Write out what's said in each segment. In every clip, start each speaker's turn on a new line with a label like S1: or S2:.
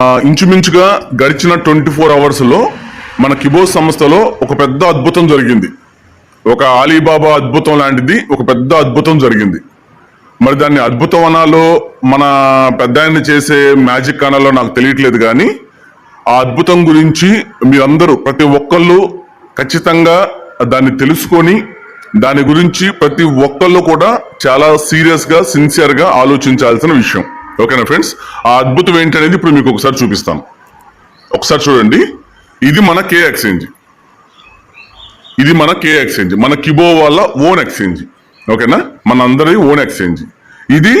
S1: ఇంచుమించుగా గడిచిన twenty four అవర్స్లో మన కిబోస్ సంస్థలో ఒక పెద్ద అద్భుతం జరిగింది. ఒక అలీబాబా అద్భుతం లాంటిది ఒక పెద్ద అద్భుతం జరిగింది. మరి దాన్ని అద్భుతం అనాలో మన పెద్ద ఆయన చేసే మ్యాజిక్ అనాలో నాకు తెలియట్లేదు కానీ ఆ అద్భుతం గురించి మీరందరూ ప్రతి ఒక్కళ్ళు ఖచ్చితంగా దాన్ని తెలుసుకొని దాని గురించి ప్రతి ఒక్కళ్ళు కూడా చాలా సీరియస్గా సిన్సియర్గా ఆలోచించాల్సిన విషయం. ఓకేనా ఫ్రెండ్స్? ఆ అద్భుతం ఏంటనేది ఇప్పుడు మీకు ఒకసారి చూపిస్తాను. ఒకసారి చూడండి. ఇది మన కే ఎక్స్చేంజ్ ఇది మన కే ఎక్స్చేంజ్ మన కిబో వాళ్ళ ఓన్ ఎక్స్చేంజ్ ఓకేనా? మన అందరి ఓన్ ఎక్స్చేంజ్ ఇది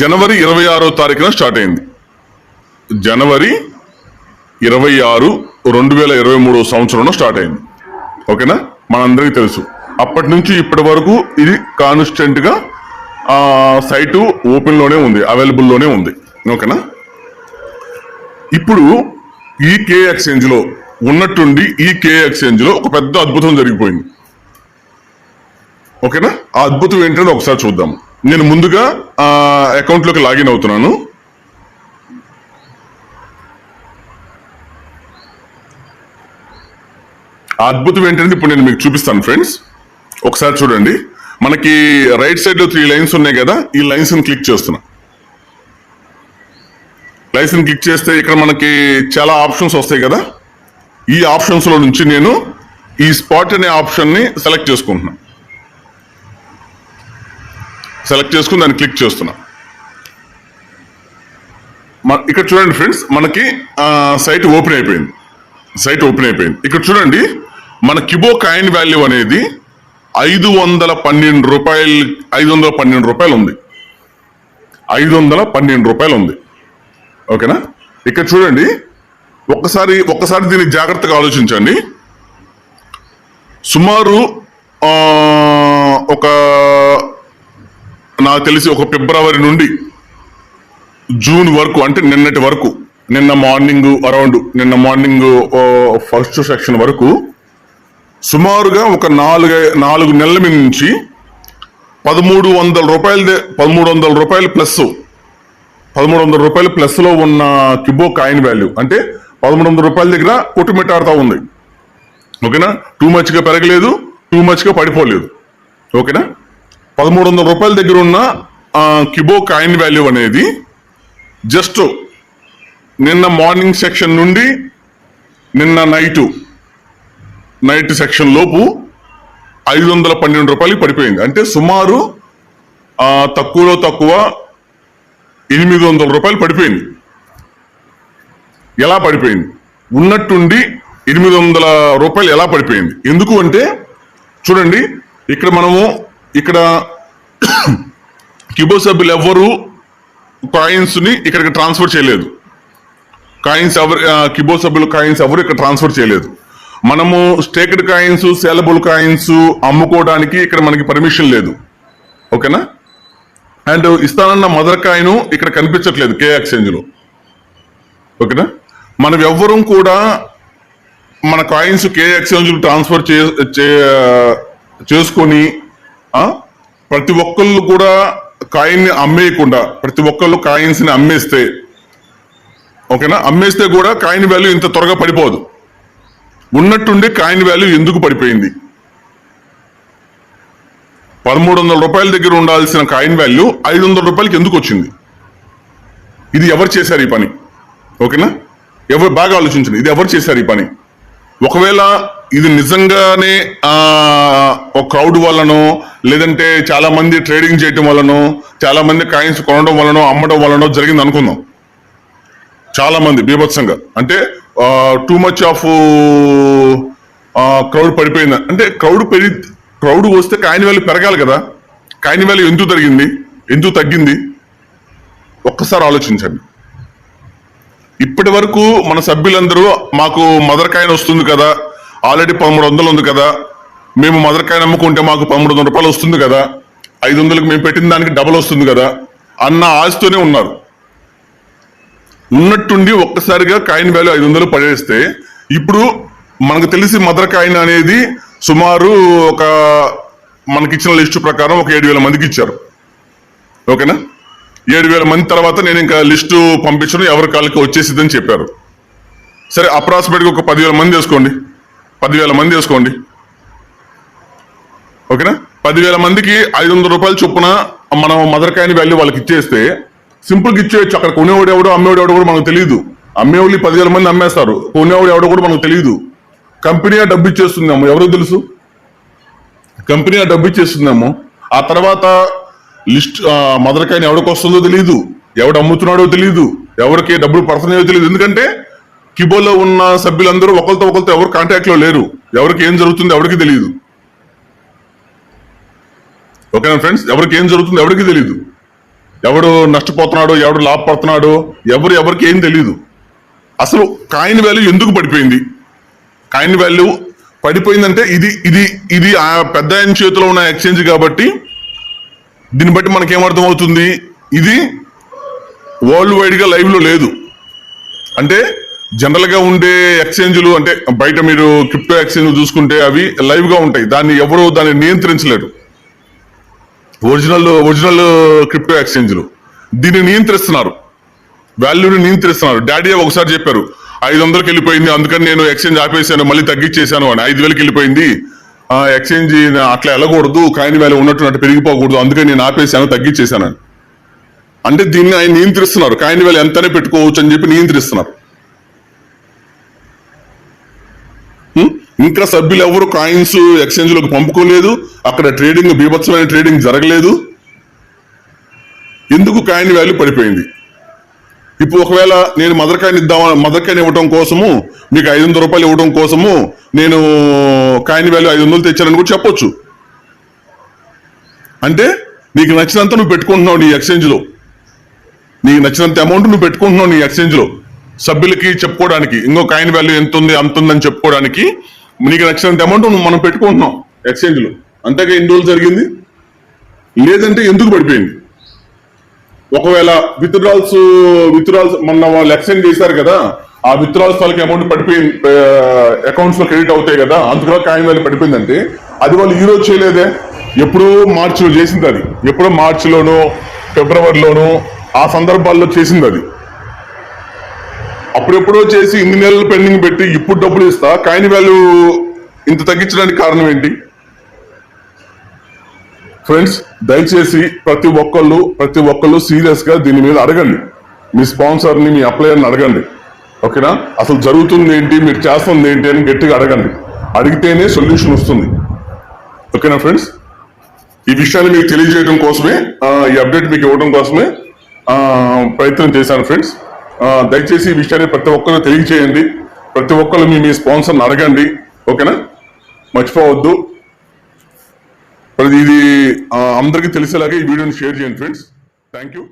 S1: జనవరి ఇరవై ఆరో తారీఖున స్టార్ట్ అయింది. జనవరి ఇరవై ఆరు రెండు వేల ఇరవై మూడో సంవత్సరంలో స్టార్ట్ అయింది. ఓకేనా? మనందరికీ తెలుసు. అప్పటి నుంచి ఇప్పటి వరకు ఇది కాన్స్టెంట్గా సైటు ఓపెన్లోనే ఉంది అవైలబుల్లోనే ఉంది. ఓకేనా? ఇప్పుడు ఈ కే ఎక్స్చేంజ్లో ఉన్నట్టుండి ఈ కే ఎక్స్చేంజ్లో ఒక పెద్ద అద్భుతం జరిగిపోయింది. ఓకేనా? ఆ అద్భుతం ఏంటంటే ఒకసారి చూద్దాం. నేను ముందుగా అకౌంట్లోకి లాగిన్ అవుతున్నాను. ఆ అద్భుతం ఏంటంటే ఇప్పుడు నేను మీకు చూపిస్తాను ఫ్రెండ్స్. ఒకసారి చూడండి. మనకి రైట్ సైడ్లో త్రీ లైన్స్ ఉన్నాయి కదా ఈ లైన్స్ క్లిక్ చేస్తున్నా. లైన్స్ని క్లిక్ చేస్తే ఇక్కడ మనకి చాలా ఆప్షన్స్ వస్తాయి కదా. ఈ ఆప్షన్స్లో నుంచి నేను ఈ స్పాట్ అనే ఆప్షన్ని సెలెక్ట్ చేసుకుంటున్నా. సెలెక్ట్ చేసుకుని దాన్ని క్లిక్ చేస్తున్నా. ఇక్కడ చూడండి ఫ్రెండ్స్ మనకి సైట్ ఓపెన్ అయిపోయింది. సైట్ ఓపెన్ అయిపోయింది. ఇక్కడ చూడండి మన కిబో కాయిన్ వాల్యూ అనేది ఐదు వందల పన్నెండు రూపాయలు ఐదు వందల పన్నెండు రూపాయలు ఉంది ఐదు వందల పన్నెండు రూపాయలు ఉంది ఓకేనా? ఇక్కడ చూడండి. ఒక్కసారి ఒక్కసారి దీన్ని జాగ్రత్తగా ఆలోచించండి. సుమారు ఒక నాకు తెలిసి ఒక ఫిబ్రవరి నుండి జూన్ వరకు అంటే నిన్నటి వరకు నిన్న మార్నింగ్ అరౌండ్ నిన్న మార్నింగ్ ఫస్ట్ సెక్షన్ వరకు సుమారుగా ఒక నాలుగు నాలుగు నెలల నుంచి పదమూడు వందల రూపాయలదే పదమూడు వందల రూపాయలు ప్లస్. పదమూడు వందల రూపాయలు ప్లస్లో ఉన్న కిబో కాయిన్ వాల్యూ. అంటే పదమూడు వందల రూపాయల దగ్గర కొట్టుమిట్టాడుతూ ఉంది. ఓకేనా? టూ మచ్గా పెరగలేదు టూ మచ్గా పడిపోలేదు. ఓకేనా? పదమూడు వందల రూపాయల దగ్గర ఉన్న కిబో కాయిన్ వాల్యూ అనేది జస్ట్ నిన్న మార్నింగ్ సెక్షన్ నుండి నిన్న నైటు నైట్ సెక్షన్ లోపు ఐదు వందల పన్నెండు రూపాయలు పడిపోయింది. అంటే సుమారు తక్కువలో తక్కువ ఎనిమిది వందల రూపాయలు పడిపోయింది. ఎలా పడిపోయింది? ఉన్నట్టుండి ఎనిమిది వందల రూపాయలు ఎలా పడిపోయింది? ఎందుకు అంటే చూడండి ఇక్కడ మనము ఇక్కడ కిబో సభ్యులు ఎవ్వరూ కాయిన్స్ని ఇక్కడికి ట్రాన్స్ఫర్ చేయలేదు. కాయిన్స్ ఎవరు ఆ, కిబో సభ్యులు కాయిన్స్ ఎవరు ఇక్కడ ట్రాన్స్ఫర్ చేయలేదు. మనము స్టేక్డ్ కాయిన్స్ సేలబుల్ కాయిన్స్ అమ్ముకోవడానికి ఇక్కడ మనకి పర్మిషన్ లేదు. ఓకేనా? అండ్ ఇస్తానన్న మదర్ కాయిన్ ఇక్కడ కనిపించట్లేదు కే ఎక్స్చేంజ్లో. ఓకేనా? మనం ఎవ్వరూ కూడా మన కాయిన్స్ కే ఎక్స్చేంజ్ ట్రాన్స్ఫర్ చే చే- చేసుకొని ప్రతి ఒక్కళ్ళు కూడా కాయిన్ని అమ్మేయకుండా ప్రతి ఒక్కళ్ళు కాయిన్స్ని అమ్మేస్తే ఓకేనా? అమ్మేస్తే కూడా కాయిన్ వాల్యూ ఇంత త్వరగా పడిపోదు. ఉన్నట్టుండి కాయిన్ వాల్యూ ఎందుకు పడిపోయింది? పదమూడు వందల రూపాయల దగ్గర ఉండాల్సిన కాయిన్ వాల్యూ ఐదు వందల రూపాయలకి ఎందుకు వచ్చింది? ఇది ఎవరు చేశారు ఈ పని? ఓకేనా? ఎవరు బాగా ఆలోచించండి ఇది ఎవరు చేశారు ఈ పని? ఒకవేళ ఇది నిజంగానే ఒక క్రౌడ్ వల్లనో లేదంటే చాలా మంది ట్రేడింగ్ చేయటం వల్లనో చాలా మంది కాయిన్స్ కొనడం వల్లనో అమ్మడం వల్లనో జరిగింది అనుకుందాం. చాలా మంది బీభత్సంగా. అంటే టూ మచ్ ఆఫ్ క్రౌడ్ పడిపోయింది? అంటే క్రౌడ్ పెరిగి క్రౌడ్ వస్తే కాయిన్ వాల్యూ పెరగాలి కదా. కాయిన్ వాల్యూ ఎందుకు తగ్గింది ఎందుకు తగ్గింది? ఒక్కసారి ఆలోచించండి. ఇప్పటి వరకు మన సభ్యులందరూ మాకు మదర్ కాయిన్ వస్తుంది కదా. ఆల్రెడీ పదమూడు వందలు ఉంది కదా. మేము మదర్ కాయిన్ అమ్ముకుంటే మాకు పదమూడు వందల రూపాయలు వస్తుంది కదా. ఐదు వందలకు మేము పెట్టిన దానికి డబల్ వస్తుంది కదా. అన్న ఆశతోనే ఉన్నారు. ఉన్నట్టుండి ఒక్కసారిగా కాయిన్ వాల్యూ ఐదు వందలు పడేస్తే ఇప్పుడు మనకు తెలిసి మదర్ కాయిన్ అనేది సుమారు ఒక మనకిచ్చిన లిస్టు ప్రకారం ఒక ఏడు వేల మందికి ఇచ్చారు. ఓకేనా? ఏడు వేల మంది తర్వాత నేను ఇంకా లిస్టు పంపించడం ఎవరి కాళ్ళకి వచ్చేసిద్దని చెప్పారు. సరే అప్రాక్సిమేట్గా ఒక పదివేల మంది వేసుకోండి. పదివేల మంది వేసుకోండి. ఓకేనా? పదివేల మందికి ఐదు వందల రూపాయలు చొప్పున మనం మదర్ కాయిన్ వాల్యూ వాళ్ళకి ఇచ్చేస్తే సింపుల్గా ఇచ్చేయచ్చు. అక్కడ కొనేవాడు ఎవడో అమ్మేవాడు ఎవడో కూడా మనకు తెలియదు అమ్మేవాళ్ళు ఈ పదివేల మంది అమ్మేస్తారు. కొనేవాడు ఎవడో కూడా మనకు తెలియదు కంపెనీ డబ్బు ఇచ్చేస్తుందేమో. ఎవరో తెలుసు? కంపెనీ డబ్బు ఇచ్చేస్తుందేమో. ఆ తర్వాత లిస్ట్ మదర్ ఎవరికి వస్తుందో తెలియదు ఎవడు అమ్ముతున్నాడో తెలియదు ఎవరికి డబ్బులు పడుతున్నాయో తెలియదు ఎందుకంటే కిబోలో ఉన్న సభ్యులందరూ ఒకరితో ఒకరితో ఎవరు కాంటాక్ట్లో లేరు. ఎవరికి ఏం జరుగుతుందో ఎవరికి తెలియదు ఓకేనా ఫ్రెండ్స్? ఎవరికి ఏం జరుగుతుందో ఎవరికి తెలియదు ఎవడు నష్టపోతున్నాడో ఎవడు లాభపడుతున్నాడు ఎవరు ఎవరికి ఏం తెలియదు అసలు కాయిన్ వాల్యూ ఎందుకు పడిపోయింది? కాయిన్ వాల్యూ పడిపోయిందంటే ఇది ఇది ఇది ఆ పెద్ద ఆయన చేతిలో ఉన్న ఎక్స్చేంజ్ కాబట్టి దీన్ని బట్టి మనకేమర్థం అవుతుంది ఇది వరల్డ్ వైడ్గా లైవ్లో లేదు. అంటే జనరల్గా ఉండే ఎక్స్చేంజ్లు అంటే బయట మీరు క్రిప్టో ఎక్స్చేంజ్ చూసుకుంటే అవి లైవ్గా ఉంటాయి. దాన్ని ఎవరు దాన్ని నియంత్రించలేరు. ఒరిజినల్ ఒరిజినల్ క్రిప్టో ఎక్స్చేంజ్లు. దీన్ని నియంత్రిస్తున్నారు. వాల్యూని నియంత్రిస్తున్నారు. డాడీ ఒకసారి చెప్పారు ఐదు వందలకి వెళ్ళిపోయింది అందుకని నేను ఎక్స్చేంజ్ ఆపేసాను మళ్ళీ తగ్గించేశాను అని. ఐదు వేలకి వెళ్ళిపోయింది ఎక్స్చేంజ్ అట్లా వెళ్ళకూడదు కాయిన్ వాల్యూ ఉన్నట్టు పెరిగిపోకూడదు అందుకని నేను ఆపేసాను తగ్గించేశాను అని. అంటే దీన్ని ఆయన నియంత్రిస్తున్నారు. కాయిన్ వాల్యూ ఎంతనే పెట్టుకోవచ్చు అని చెప్పి నియంత్రిస్తున్నారు. ఇంకా సభ్యులు ఎవరు కాయిన్స్ ఎక్స్చేంజ్లోకి పంపుకోలేదు. అక్కడ ట్రేడింగ్ బీభత్సమైన ట్రేడింగ్ జరగలేదు. ఎందుకు కాయిన్ వాల్యూ పడిపోయింది? ఇప్పుడు ఒకవేళ నేను మదర్ కాయిన్ ఇద్దామని మదర్ కాయిన్ ఇవ్వడం కోసము మీకు ఐదు వందల రూపాయలు ఇవ్వడం కోసము నేను కాయిన్ వాల్యూ ఐదు వందలు తెచ్చానని కూడా చెప్పొచ్చు. అంటే నీకు నచ్చినంత నువ్వు పెట్టుకుంటున్నావు నీ ఎక్స్చేంజ్లో నీకు నచ్చినంత అమౌంట్ నువ్వు పెట్టుకుంటున్నావు నీ ఎక్స్చేంజ్లో సభ్యులకి చెప్పుకోవడానికి ఇంకో కాయిన్ వాల్యూ ఎంత ఉంది అంత ఉందని చెప్పుకోవడానికి నీకు నచ్చినంత అమౌంట్ మనం పెట్టుకుంటున్నాం ఎక్స్చేంజ్లో అంతేగా ఎన్ని రోజులు జరిగింది? లేదంటే ఎందుకు పడిపోయింది? ఒకవేళ విత్డ్రాల్స్ విత్డ్రాల్స్ మొన్న వాళ్ళు ఎక్స్చేంజ్ చేశారు కదా ఆ విత్డ్రాల్స్ వాళ్ళకి అమౌంట్ పడిపోయి అకౌంట్స్లో క్రెడిట్ అవుతాయి కదా అందులో కాయిన్ వాల్యూ పడిపోయిందంటే అది వాళ్ళు ఈ రోజు చేయలేదే? ఎప్పుడో మార్చిలో చేసింది అది. ఎప్పుడో మార్చిలోనో ఫిబ్రవరిలోనో ఆ సందర్భాల్లో చేసింది అది. అప్పుడెప్పుడో చేసి ఇన్ని నెలలు పెండింగ్ పెట్టి ఇప్పుడు డబ్బులు ఇస్తా కాయిన్ వాల్యూ ఇంత తగ్గించడానికి కారణం ఏంటి? ఫ్రెండ్స్ దయచేసి ప్రతి ఒక్కళ్ళు ప్రతి ఒక్కళ్ళు సీరియస్గా దీని మీద అడగండి. మీ స్పాన్సర్ని మీ అప్లయర్ని అడగండి. ఓకేనా? అసలు జరుగుతుంది ఏంటి? మీరు చేస్తుంది ఏంటి అని గట్టిగా అడగండి. అడిగితేనే సొల్యూషన్ వస్తుంది. ఓకేనా ఫ్రెండ్స్? ఈ విషయాన్ని మీకు తెలియజేయడం కోసమే ఈ అప్డేట్ మీకు ఇవ్వడం కోసమే ప్రయత్నం చేశాను ఫ్రెండ్స్. దయచేసి ఈ విషయాన్ని ప్రతి ఒక్కరు తెలియజేయండి. ప్రతి ఒక్కరు మీ మీ స్పాన్సర్ని అడగండి. ఓకేనా? మర్చిపోవద్దు. ప్రతి ఇది అందరికీ తెలిసేలాగా ఈ వీడియోని షేర్ చేయండి ఫ్రెండ్స్. Thank you.